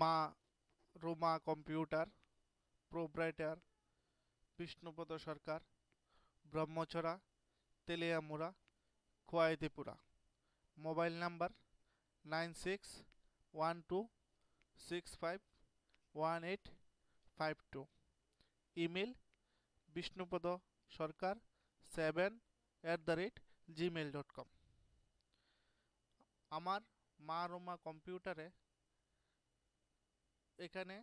Ma Roma computer proprietor Bishnupada Sarkar Brahmachhara Teliamura Khowai Tripura mobile number nine six one two six five one eight five two. Email Bishnupada Sarkar seven at the rate gmail dot com. আমার মা রোমা কম্পিউটারে এখানে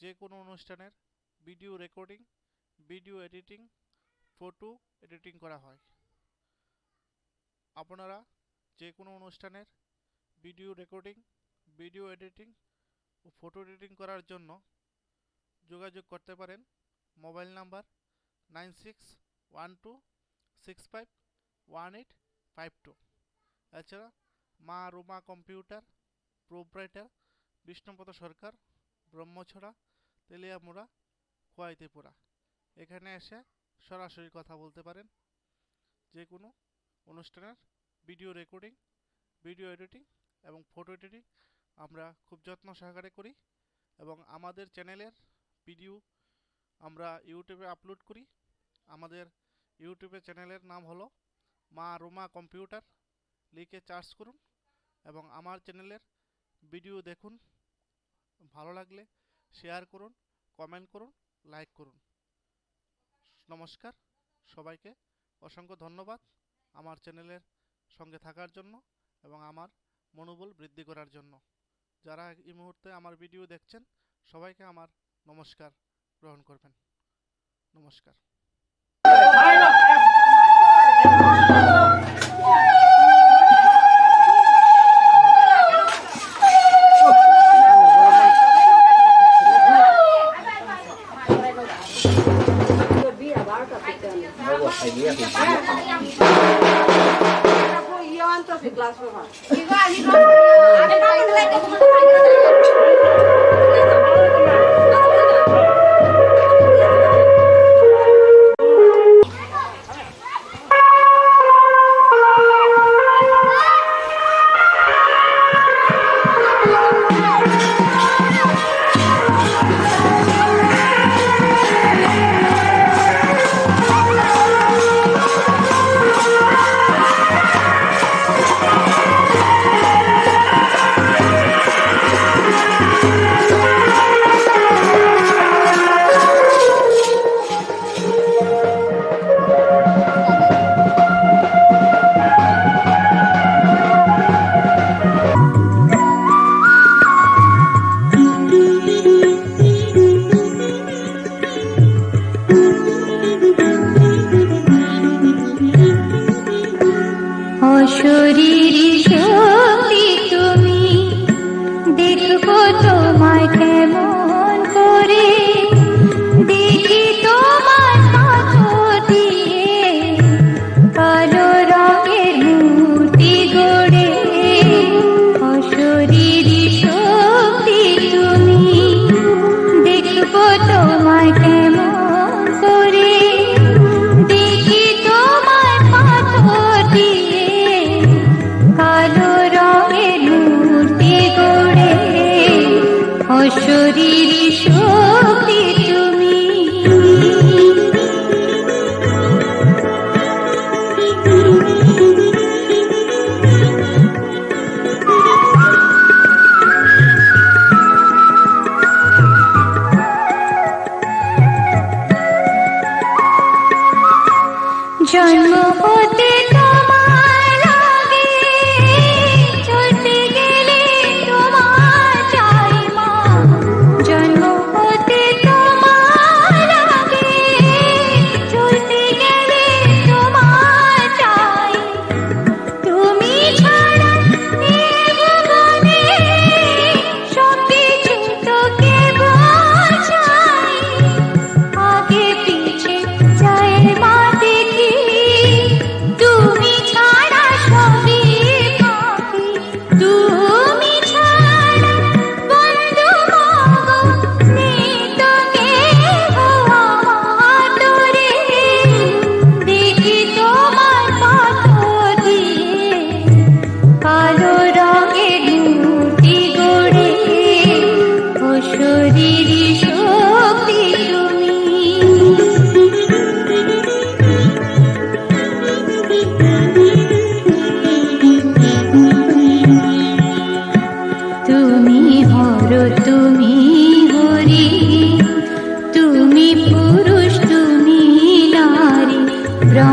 যে কোনো অনুষ্ঠানের video recording, video editing, photo editing করা হয়। আপনারা যে কোনো অনুষ্ঠানের ভিডিও রেকর্ডিং, ভিডিও এডিটিং ও ফটো এডিটিং করার জন্য যোগাযোগ করতে পারেন। Mobile number nine six one two six five one eight five two. এছাড়া মা রুমা কম্পিউটার প্রোপ্রাইটার, বিষ্ণুপদ সরকার ব্রহ্মছড়া, তেলিয়ামুড়া, খোয়াইতিপুরা। এখানে এসে সরাসরি কথা বলতে পারেন। যে কোনো অনুষ্ঠানের ভিডিও রেকর্ডিং, ভিডিও এডিটিং এবং ফটো এডিটিং আমরা খুব যত্ন সহকারে করি এবং আমাদের চ্যানেলের ভিডিও আমরা ইউটিউবে আপলোড করি। আমাদের ইউটিউবে চ্যানেলের নাম হলো মা রোমা কম্পিউটার। লিখে চার্জ করুন এবং আমার চ্যানেলের ভিডিও দেখুন। ভালো লাগলে শেয়ার করুন কমেন্ট করুন লাইক করুন। নমস্কার, সবাইকে অসংখ্য ধন্যবাদ আমার চ্যানেলের সঙ্গে থাকার জন্য এবং আমার মনোবল বৃদ্ধি করার জন্য। যারা এই মুহূর্তে আমার ভিডিও দেখছেন, সবাইকে আমার নমস্কার গ্রহণ করবেন। নমস্কার।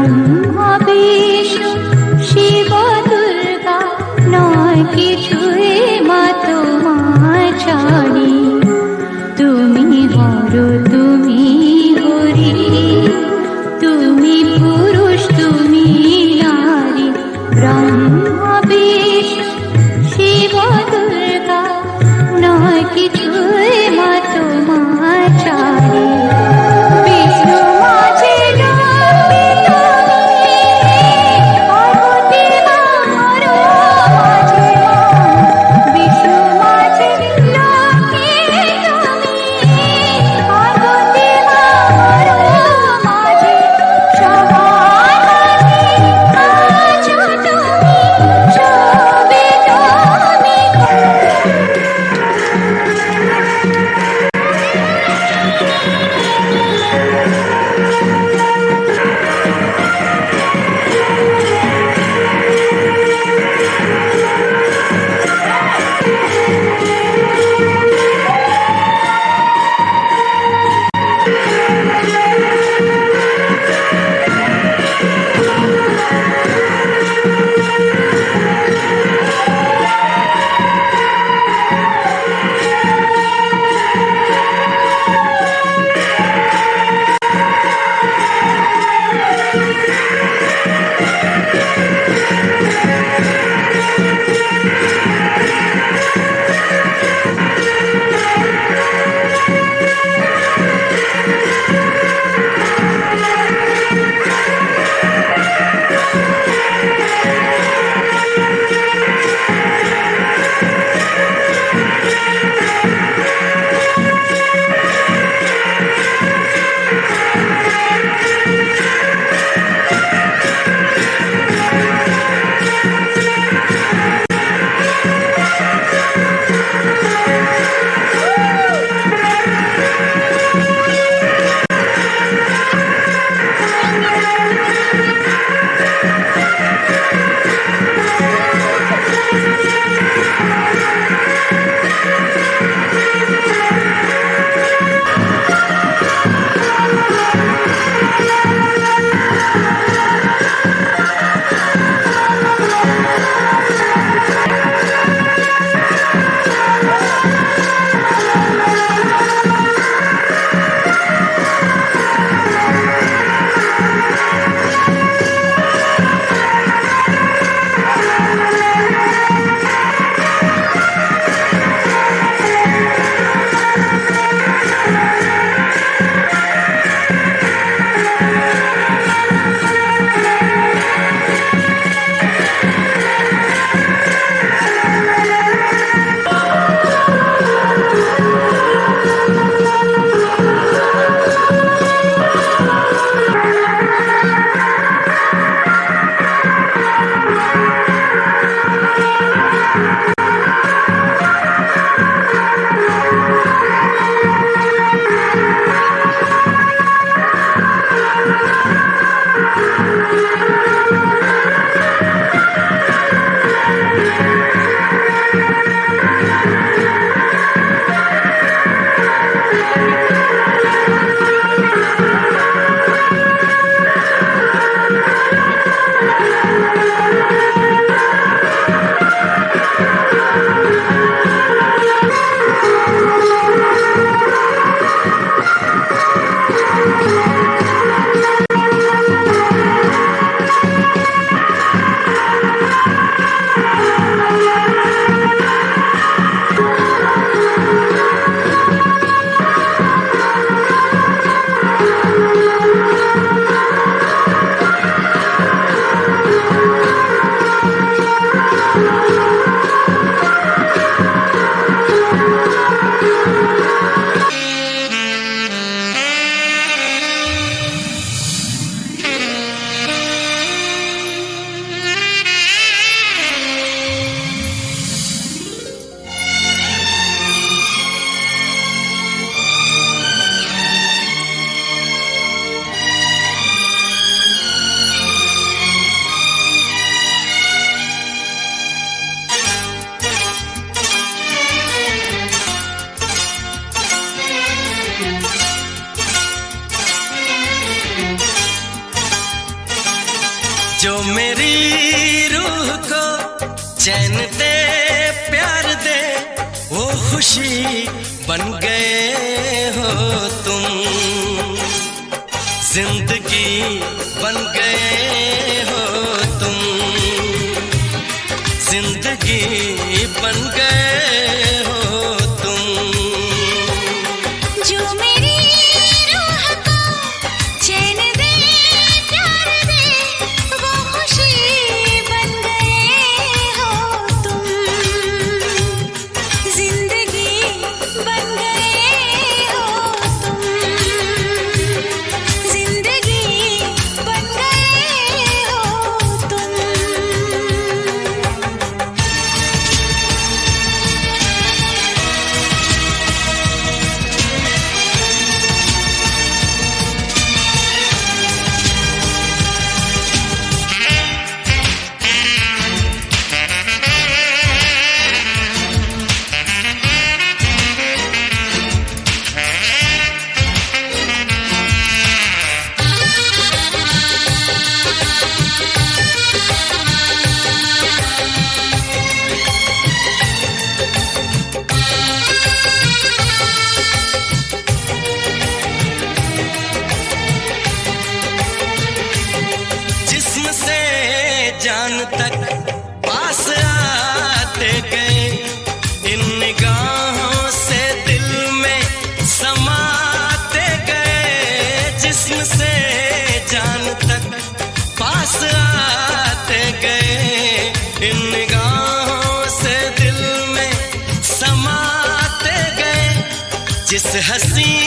Thank you. चैन दे, प्यार दे, वो खुशी बन गए हो तुम। ज़िंदगी बन गए हो तुम। ज़िंदगी बन गए हो हसी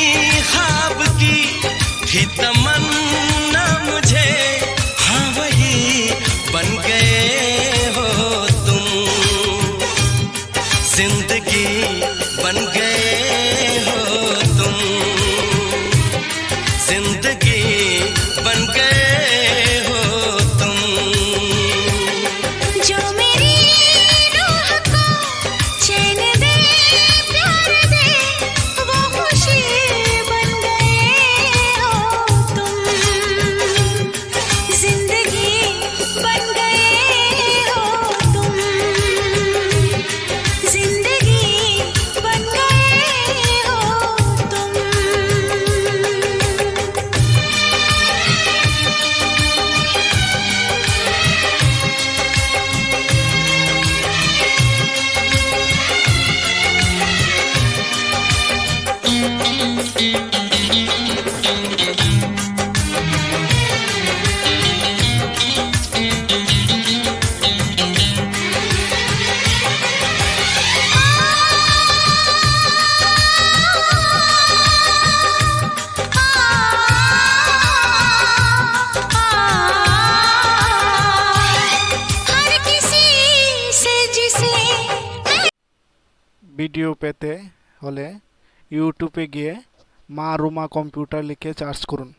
ভিডিও পেতে হলে ইউটিউবে গিয়ে মা রুমা কম্পিউটার লিখে সার্চ করুন।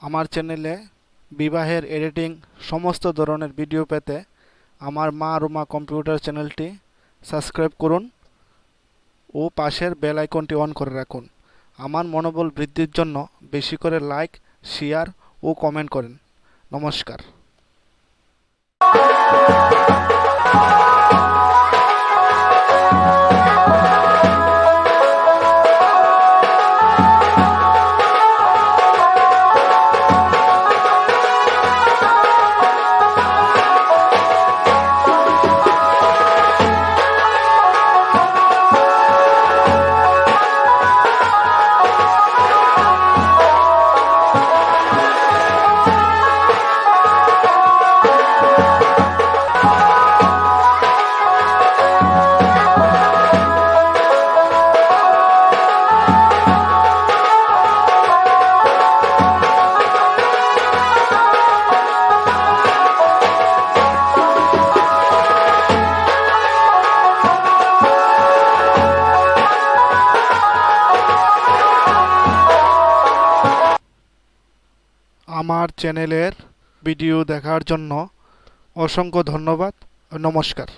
আমার চ্যানেলে বিবাহের এডিটিং সমস্ত ধরনের ভিডিও পেতে আমার মা রুমা কম্পিউটার চ্যানেলটি সাবস্ক্রাইব করুন ও পাশের বেল আইকনটি অন করে রাখুন। আমার মনোবল বৃদ্ধির জন্য বেশি করে লাইক, শেয়ার ও কমেন্ট করেন। নমস্কার। আমার চ্যানেলের ভিডিও দেখার জন্য অসংখ্য ধন্যবাদ, নমস্কার।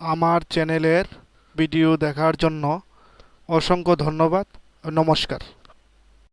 আমার চ্যানেলের ভিডিও দেখার জন্য অসংখ্য ধন্যবাদ, নমস্কার।